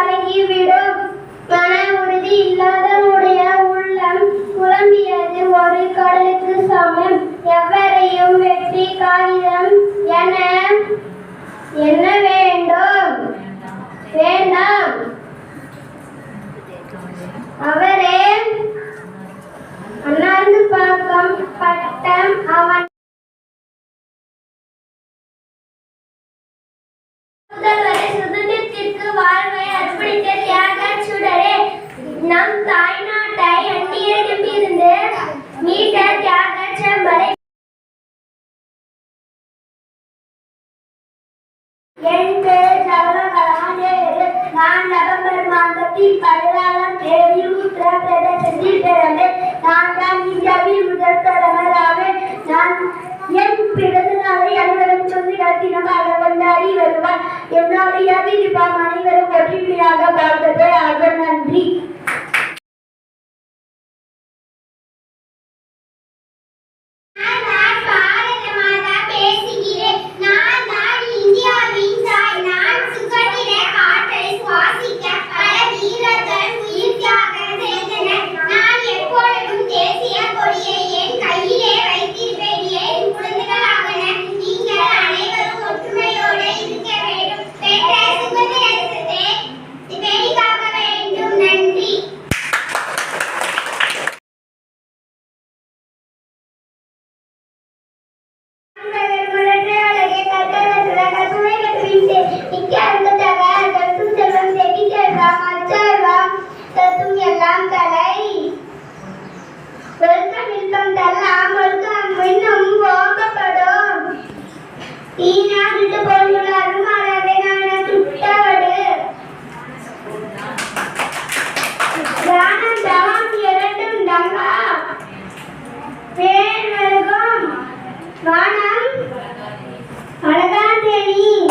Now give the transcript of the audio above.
கலங்கிவிடும் மன உறுதி இல்லாதவனுடைய உள்ளம் குழம்பியது. ஒரு கடலுக்கு சமம். எவரையும் வெற்றி காகிதம் என என்ன வேண்டும்? வேண்டாம். அவரே அண்ணாந்து பாக்கம் பட்டம் அவன். சுதந்திரத்திற்கு வாழ்வை அர்ப்பணித்த தியாக சுடரே நம் தாய்நாட்டை அந்நியரிடமிருந்து மீட்ட தியாக செம்பரை என் நான் நவம்பர் மாதத்தில் பதினாறாம் தேதி உத்தரப்பிரதேசத்தில் பிறந்தேன். நான் தான் இந்தியாவில் முதல் பிரதமர் ஆவேன் நான் यमुना और यह भी कृपा मानी मेरे को तो ప్రాణం అడగా తెలియ